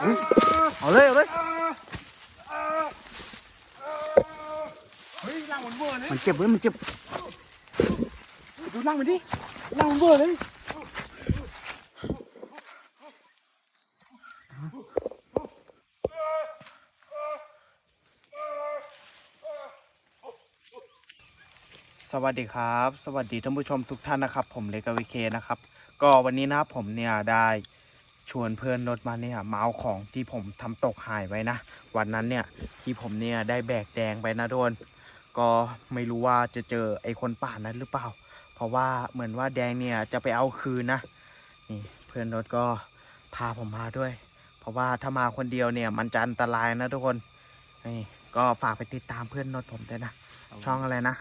เอาเลยเอาเลยเฮ้ยล่างมันเวอร์เลยมันเจ็บเว้ยมันเจ็บดูล่างมันดิล่างมันเวอร์เลยสวัสดีครับ สวัสดีท่านผู้ชมทุกท่านนะครับ ผมเลกาวิเคนะครับ ก็วันนี้นะครับผมเนี่ยได้ ชวนเพื่อนรถมาเนี่ยมาเอาของที่ผมทำตกหายไว้นะ วันนั้นเนี่ยที่ผมเนี่ยได้แบกแดงไปนะโดน ก็ไม่รู้ว่าจะเจอไอ้คนป่านั้นหรือเปล่า เพราะว่าเหมือนว่าแดงเนี่ยจะไปเอาคืนนะนี่เพื่อนรถก็พาผมมาด้วย เพราะว่าถ้ามาคนเดียวเนี่ยมันจะอันตรายนะทุกคนนี่ก็ฝากไปติดตามเพื่อนรถผมด้วยนะช่องอะไรนะ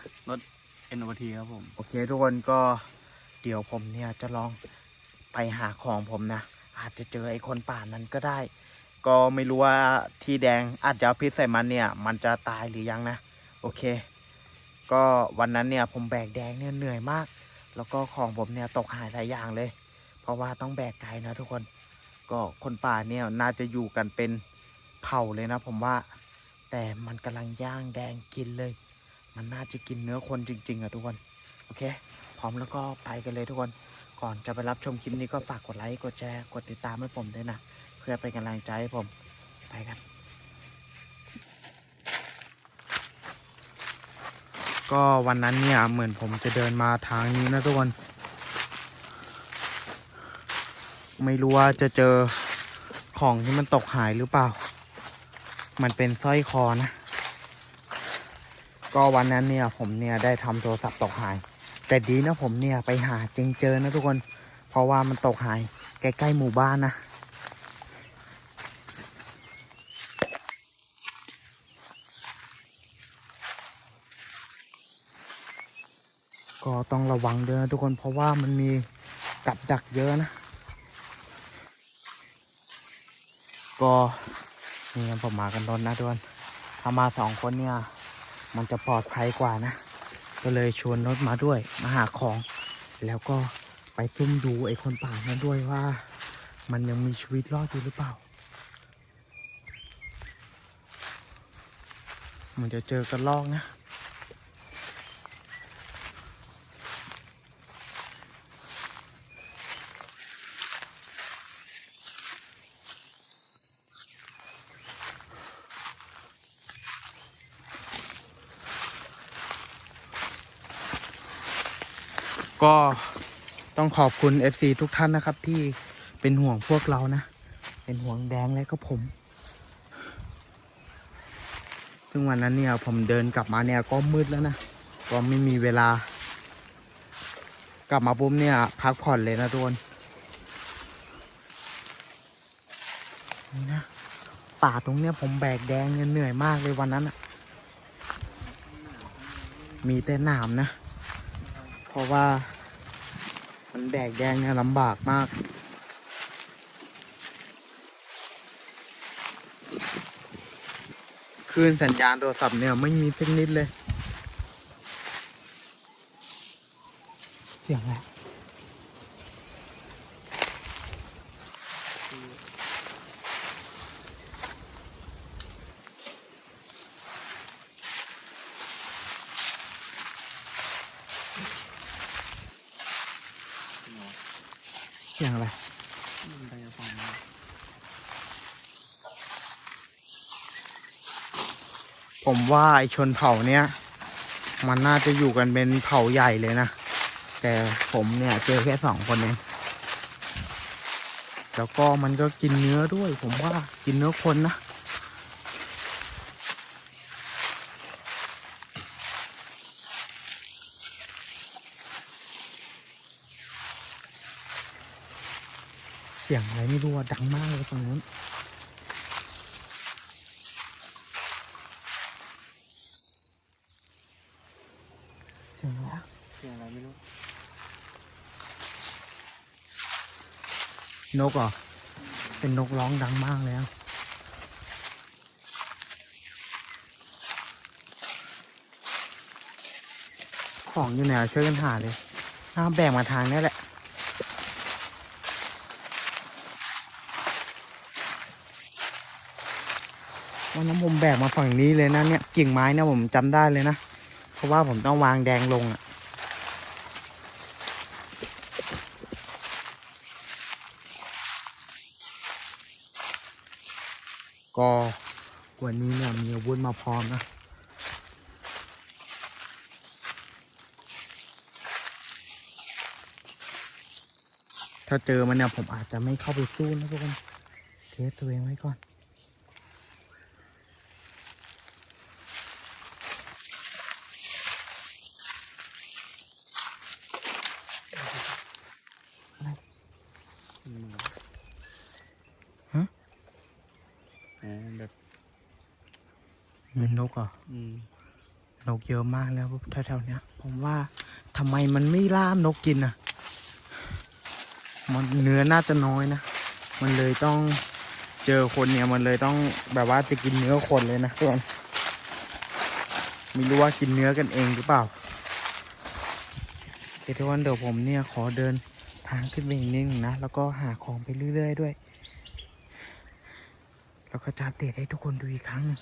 เอ็นโอทีครับผม โอเคทุกคนก็เดี๋ยวผมเนี่ยจะลองไปหาของผมนะ อาจจะเจอไอ้คนป่านั้นก็ได้ ก็ไม่รู้ว่าที่แดงอาจจะเอาพิษใส่มันเนี่ย มันจะตายหรือยังนะ โอเค ก็วันนั้นเนี่ยผมแบกแดงเนี่ยเหนื่อยมาก แล้วก็ของผมเนี่ยตกหายหลายอย่างเลย เพราะว่าต้องแบกไกลนะทุกคน ก็คนป่าเนี่ยน่าจะอยู่กันเป็นเผ่าเลยนะ ผมว่า แต่มันกำลังย่างแดงกินเลย มันน่าจะกินเนื้อคนจริง ๆอะทุกคน โอเค พร้อมแล้วก็ไปกันเลยทุกคน ก่อนจะไปรับชมคลิปนี้ก็ฝากกดไลค์ กดแชร์ กดติดตามให้ผมด้วยนะ เพื่อเป็นกำลังใจให้ผม ไปกัน ก็วันนั้นเนี่ยเหมือนผมจะเดินมาทางนี้นะทุกคน ไม่รู้ว่าจะเจอของที่มันตกหายหรือเปล่า มันเป็นสร้อยคอนะ ก็วันนั้นเนี่ยผมเนี่ยได้ทำโทรศัพท์ตกหาย แต่ดีนะผมเนี่ยไปหาจริงเจอนะทุกคน เพราะว่ามันตกหายใกล้ๆหมู่บ้านนะก็ต้องระวังด้วยนะทุกคนเพราะว่ามันมีกับดักเยอะนะ ก็นี่ผมมากันรถนะทุกคนถ้ามาสองคนเนี่ย มันจะปลอดภัยกว่านะ ก็เลยชวนรถมาด้วยมาหาของ แล้วก็ไปซุ่มดูไอ้คนป่านั้นด้วยว่า มันยังมีชีวิตรอดอยู่หรือเปล่า มันจะเจอกระลอกนะ ก็ต้องขอบคุณ FC ทุกท่านนะครับ ที่เป็นห่วงพวกเรานะ เป็นห่วงแดงและก็ผม ซึ่งวันนั้นเนี่ยผมเดินกลับมาเนี่ยก็มืดแล้วนะ ก็ไม่มีเวลา กลับมาปุ๊บเนี่ยพักผ่อนเลยนะทุกคนนี่นะป่าตรงเนี้ยผมแบกแดงเนี่ยเหนื่อยมากเลยวันนั้นอะมีแต่หนามนะ เพราะว่า มันแบกแดงเนี่ยลำบากมาก คลื่นสัญญาณโทรศัพท์เนี่ยไม่มีสักนิดเลย เสียงอะไรเสียงอะไร ไปจะฟัง ผมว่าไอชนเผ่าเนี้ยมันน่าจะอยู่กันเป็นเผ่าใหญ่เลยนะ แต่ผมเนี่ยเจอแค่สองคนเองแล้วก็มันก็กินเนื้อด้วย ผมว่ากินเนื้อคนนะเสียงอะไรไม่รู้ดังมากเลยตรงนู้น เสียงอะไรอะ เสียงอะไรไม่รู้ นกเหรอ เป็นนกร้องดังมากเลยอะของอยู่ไหนช่วยกันหาเลยน้าแบ่งมาทางนี้แหละ วันนั้นผมแบกมาฝั่งนี้เลยนะเนี่ยกิ่งไม้เนี่ยผมจำได้เลยนะ เพราะว่าผมต้องวางแดงลงอะ่ ก็วันนี้เนี่ยมีอาวุธมาพร้อมนะถ้าเจอมันเนี่ยผมอาจจะไม่เข้าไปสู้นะทุกคนเซฟตัวเองไว้ก่อน อืม ฮะ อ๋อแบบ เป็นนกเหรอะ อืม นกเยอะมากแล้วแถวๆเนี้ย ผมว่าทำไมมันไม่ล่านกกินอะ มันเนื้อน่าจะน้อยนะ มันเลยต้องเจอคนเนี่ยมันเลยต้องแบบว่าจะกินเนื้อคนเลยนะทุกคนไม่รู้ว่ากินเนื้อกันเองหรือเปล่าโอเคทุกคนเดี๋ยวผมเนี่ยขอเดินทางขึ้นไปอีกนิดนึงนะ แล้วก็หาของไปเรื่อยๆด้วย แล้วก็จะอัปเดตให้ทุกคนดูอีกครั้งนึง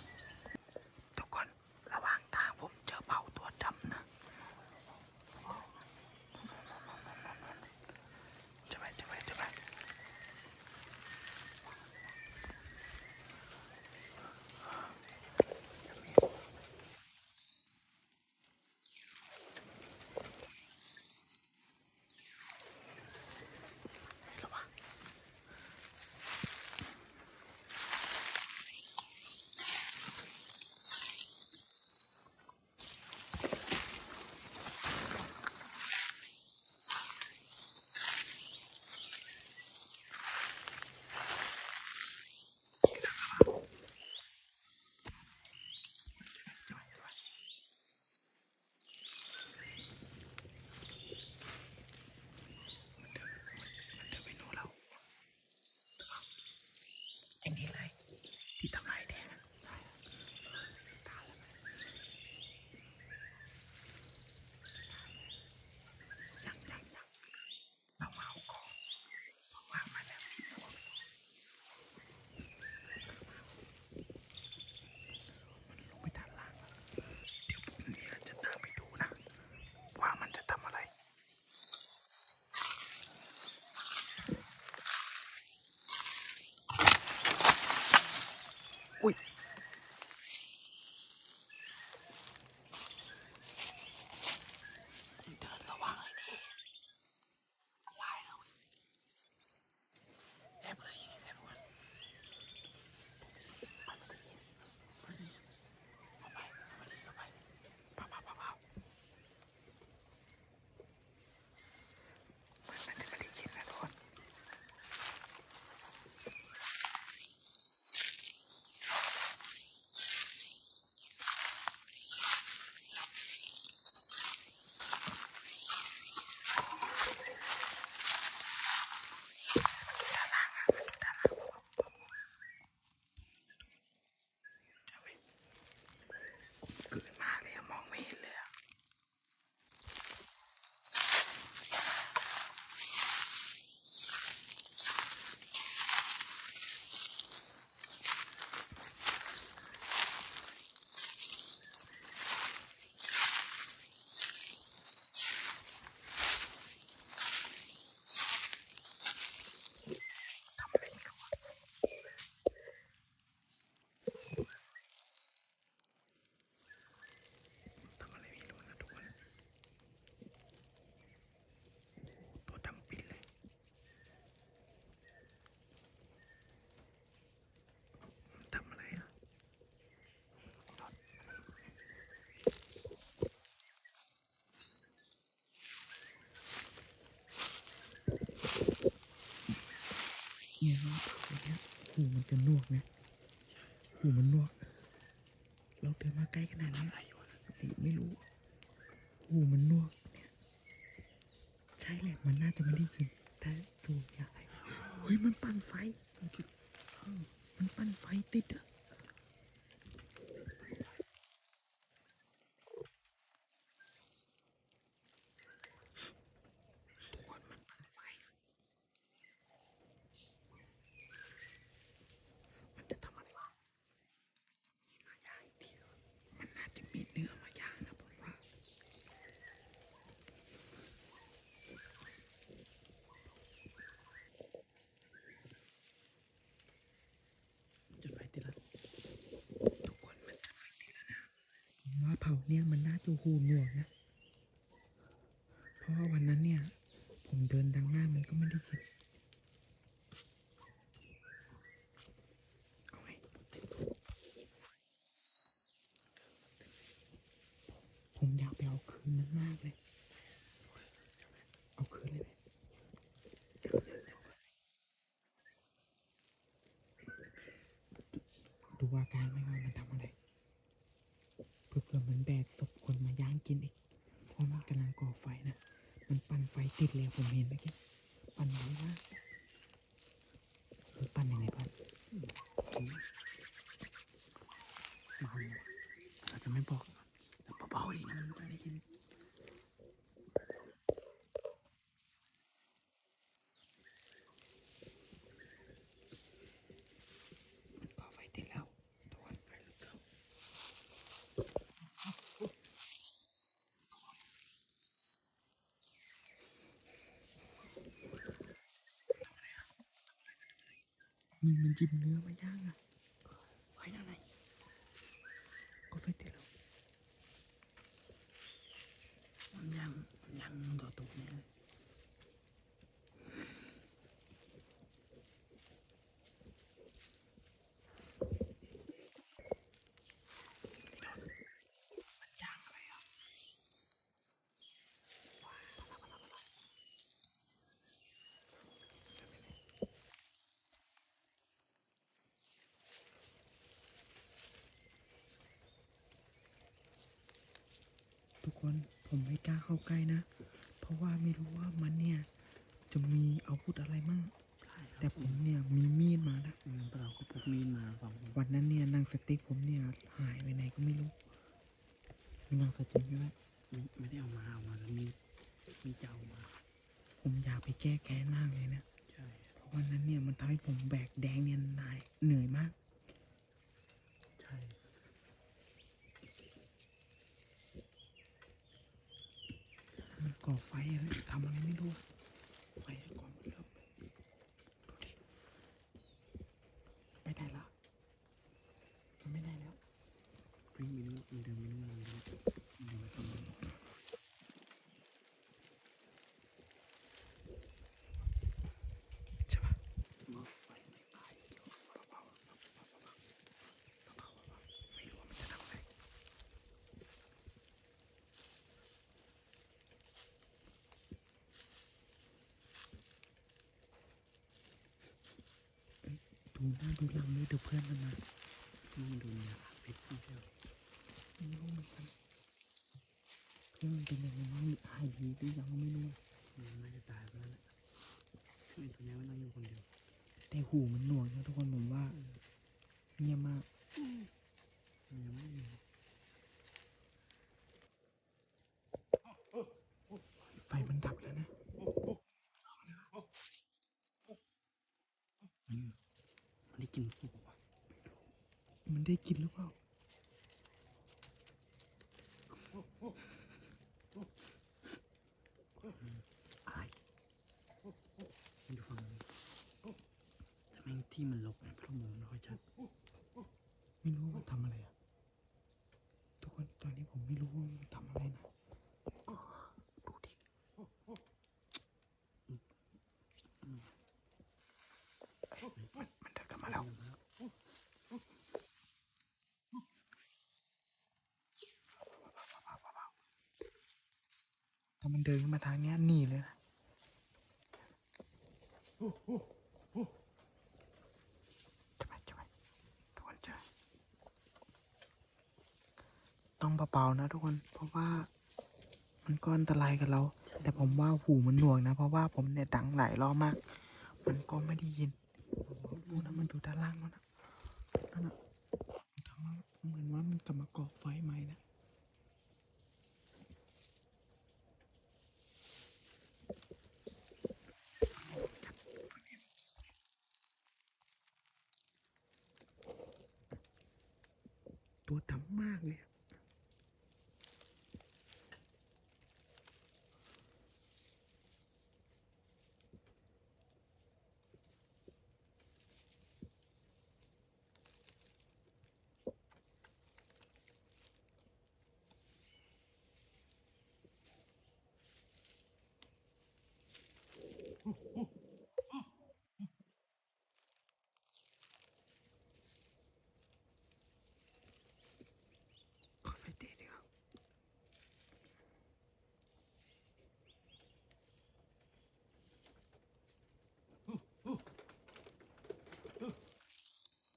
นี่ยครับเนี้ยหูมันจะนวกนะหูมันนวกเราเดินมาใกล้ขนาดนี้ปกติไม่รู้หูมันนวกเนี่ยใช่แหละมันน่าจะไม่ได้ยินแต่ดูอย่างไรเฮ้ยมันปั่นไฟมันปั่นไฟติดอะทุกคนมันปั่นไฟอะมันจะทำอะไรวะ จะหูหนวกนะ เพราะว่าวันนั้นเนี่ย ผมเดินดังหน้ามันก็ไม่ได้ยินผมอยากไปเอาคืนมันมากเลย เอาคืนเลยดูอาการไม่ว่ามันทำอะไร ผื่อมันแบกตบคนมาย่างกินอีก เพราะมันกำลังก่อไฟนะ มันปั่นไฟติดเลยผมเห็นเมื่อกี้ ปั่นไวมนะปั่นยังไงปั่น เมาเราจะไม่บอกแต่เบาๆดีนะมันจะได้ยิน มันก่อไฟติดแล้วทุกคนไฟลุกแล้วนี่มัน หยิบเนื้อมาย่างอะ ไว้ด้านใน ก็ไฟติดแล้ว มันยังมันยังต่อตุกเนี่ยเลย มันย่างอะไรอะ ทุก คนผมไม่กล้าเข้าใกล้นะ เพราะว่าไม่รู้ว่ามันเนี่ย จะมีอาวุธอะไรมั่งใช่ครับแต่ผมเนี่ยมีมีดมานะอืมเราก็พกมีดมาสองวันนั้นเนี่ยหนางสติ๊กผมเนี่ยหายไปไหนก็ไม่รู้มีหนางสติ๊กด้วยไม่ไม่ได้เอามาเอามาแล้วมีมีเจ้ามา ผมอยากไปแก้แค้นมากเลยนะใช่เพราะวันนั้นเนี่ยมันทำให้ผมแบกแดงเนี่ยนายเหนื่อยมาก ใช่ มัน ก่อไฟอะไรทำอะไรไม่รู้ ไฟก่อหมดแล้วดูดิไม่ได้ละมันไม่ได้แล้ว เฮ้ยมีนู้มันเดินมีนู้มันเดินมันเดินมาตรงนี้ ใช่ปะ บอกไฟไม่ตายเดี๋ยว เบาๆเบาๆเบาๆเบาๆเบาๆเบาๆไม่รู้ว่ามันจะทำอะไรเอ้ย ดูหน้าดูหลังเลยเดี๋ยวเพื่อนมันมามันดูเนี่ยพิษที่เจ้าไม่รู้เหมือนกันเพื่อนมันเป็นยังไงบ้างหายดีหรือยังไม่รู้มันน่าจะตายไปแล้วแหละช่วยตัวนี้ไม่ต้องอยู่คนเดียวแต่หูมันหน่วงนะทุกคนผมว่าเงียบมากมันยังไม่ได้ยินไฟมันดับแล้วนะ มัน มันได้กลินศพว่ะมันได้กินหรือเปล่าอายมันอยู่ฝั่งนี้แต่แม่งที่มันลกเนี่ยเพระมงไม่ค่อยชัด ไม่รู้ว่าทำอะไรอะ ทุกคนตอนนี้ผมไม่รู้ว่ามันทำอะไรนะเออดูดิเอ้ยมันมันเดินกลับมาแล้ว ถ้ามันเดินมาทางเนี้ยหนีเลยนะใช่ไหมใช่ไหมทุกคนจอต้องเบาๆนะทุกคน เพราะว่า มันก็อันตรายกับเรา แต่ผมว่าหูมันหน่วงนะ เพราะว่าผมเนี่ยดังหลายรอบมาก มันก็ไม่ได้ยินดูนะมันดูด้านล่างแล้วนะนั่นนะมันทำว่าเหมือนว่ามันกลับมาก่อไฟใหม่นะ ตัวดำมากเลยอะ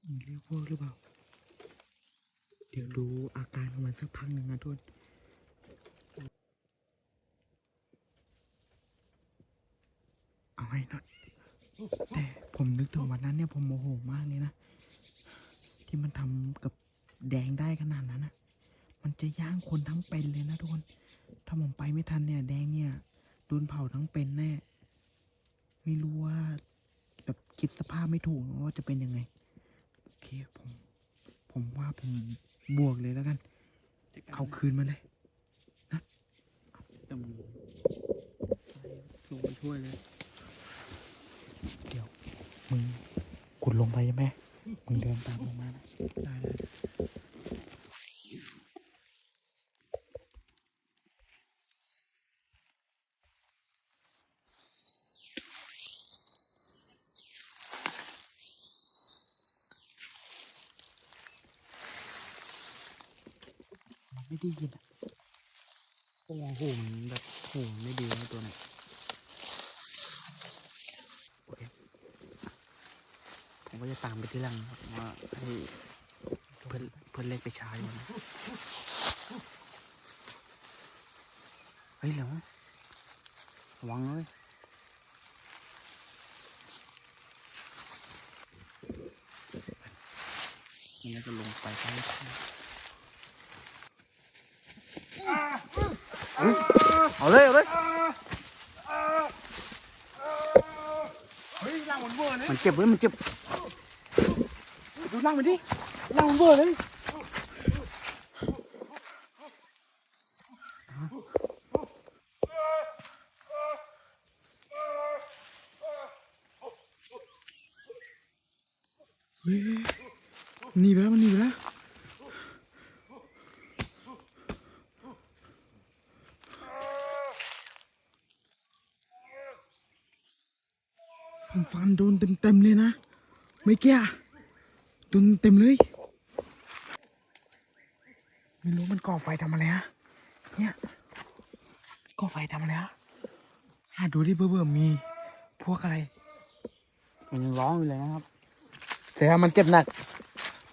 มั นเรียกพวกหรือเปล่า เดี๋ยวดูอาการของมันสักพักหนึ่งนะทุกคนเอาให้หน่อยแต่ผมนึกถึงวันนั้นเนี่ยผมโมโหมากเลยนะ ที่มันทำกับแดงได้ขนาดนั้นนะมันจะย่างคนทั้งเป็นเลยนะทุกคน ถ้าผมไปไม่ทันเนี่ย แดงเนี่ยโดนเผาทั้งเป็นแน่ ไม่รู้ว่าแบบคิดสภาพไม่ถูกว่าจะเป็นยังไง เคผมผมว่าผมบวกเลยแล้วกัน เอาคืนมาเลยแต่มันใส่ลงไปช่วยเลยมึงกุดลงไปใช่ไหมมึงเดินตามลงมานะได้ได้ ไม่ได้ยินอะพวกมองหูมันแบบโหไม่ดีนะตัวไหนผมก็จะตามไปที่หลังว่าให้เพื่อนเพื่อนเล็กไปช้าอยู่นะเฮ้ยเหรอระวังเลยนี่จะลงไปใก เอาเลยเอาเลยมันเจ็บเว้ยมันเจ็บ ดูนั่งมันดินั่งมันเบอร์เลย เฮ้ยหนีไปแล้วมันหนีไปแล้วผมฟัน โดนเต็มๆเลยนะไม่แก่โดนเต็มเลย ไม่รู้มันก่อไฟทำอะไรฮะเนี่ยก่อไฟทำอะไรฮะหาดูที่เบื่อๆมีพวกอะไร มันยังร้องอยู่เลยนะครับแต่ว่ามันเจ็บหนัก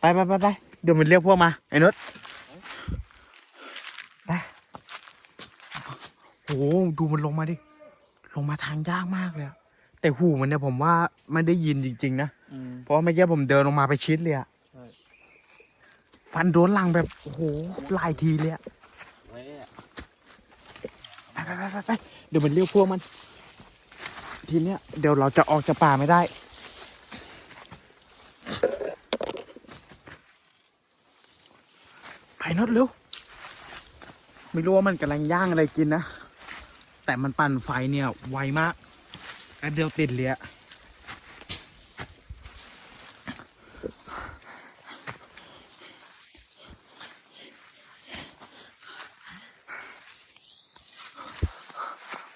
ไปไปไปไปเดี๋ยวมันเรียกพวกมาไอ้นุชไปโอ้โหดูมันลงมาดิ ลงมาทางยากมากเลยอะ แต่หูมันเนี่ยผมว่าไม่ได้ยินจริง ๆ นะ อืม เพราะว่าเมื่อกี้ผมเดินลงมาไปชิดเลยอะใช่ ฟันโดนหลังแบบโอ้โหหลายทีเลยอะเว้ยไปไปไปไปไปเดี๋ยวมันเรียกพวกมัน ทีเนี้ยเดี๋ยวเราจะออกจากป่าไม่ได้ ไปนดเร็ว ไม่รู้ว่ามันกำลังย่างอะไรกินนะ แต่มันปั่นไฟเนี่ยไวมาก แป๊บเดียวติดเลยอะ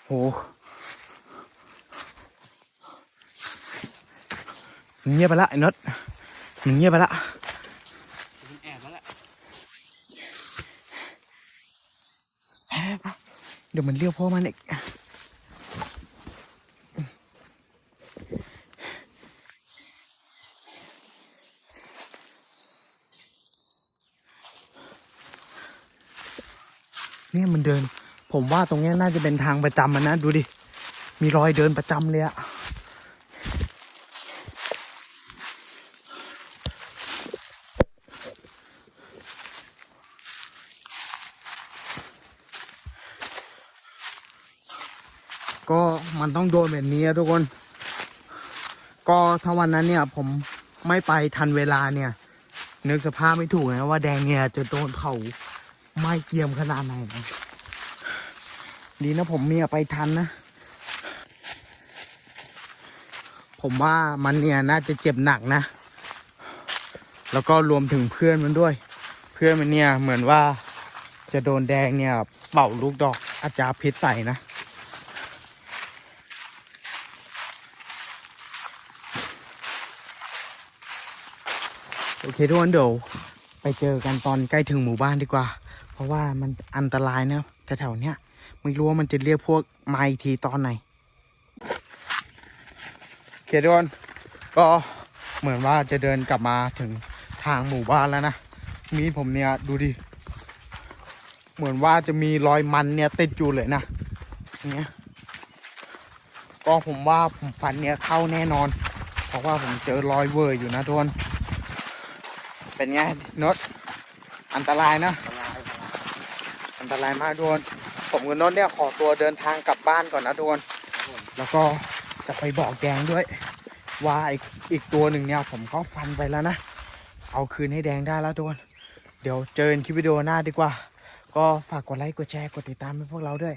โหมันเงียบไปละไอ้นดมันเงียบไปละมันแอบแล้วแหละไปไปไปเดี๋ยวมันเรียกพ่อมันอีก เดิน ผมว่าตรงนี้น่าจะเป็นทางประจำมันนะดูดิ มีรอยเดินประจำเลยอะก็มันต้องโดนแบบนี้ทุกคน ก็ถ้าวันนั้นเนี่ย ผมไม่ไปทันเวลาเนี่ย นึกสภาพไม่ถูกนะว่าแดงเนี่ยจะโดนเผาไม้เกียมขนาดไหนนะ ดีนะผมเมียไปทันนะ ผมว่ามันเนี่ยน่าจะเจ็บหนักนะ แล้วก็รวมถึงเพื่อนมันด้วย เพื่อนมันเนี่ยเหมือนว่าจะโดนแดงเนี่ยเป่าลูกดอกอาจารย์พิษใส่นะโอเคทุกคนเดี๋ยวไปเจอกันตอนใกล้ถึงหมู่บ้านดีกว่า เพราะว่ามันอันตรายนะแถวๆเนี้ย ไม่รู้ว่ามันจะเรียกพวกมาอีกทีตอนไหนโอเคทุกคนก็เหมือนว่าจะเดินกลับมาถึงทางหมู่บ้านแล้วนะมีผมเนี่ยดูดิ เหมือนว่าจะมีรอยมันเนี่ยติดอยู่เลยนะเนี่ยก็ผมว่าผมฟันเนี่ยเข้าแน่นอน เพราะว่าผมเจอรอยเวอร์อยู่นะทุกคนเป็นไงนดอันตรายนะ อันตรายมากทุกคน ผมกับนนท์เนี่ยขอตัวเดินทางกลับบ้านก่อนนะทุกคน แล้วก็จะไปบอกแดงด้วย ว่าอีกอีกตัวหนึ่งเนี่ยผมก็ฟันไปแล้วนะ เอาคืนให้แดงได้แล้วทุกคน เดี๋ยวเจอกันคลิปวิดีโอหน้าดีกว่า ก็ฝากกดไลค์ กดแชร์ กดติดตามให้พวกเราด้วย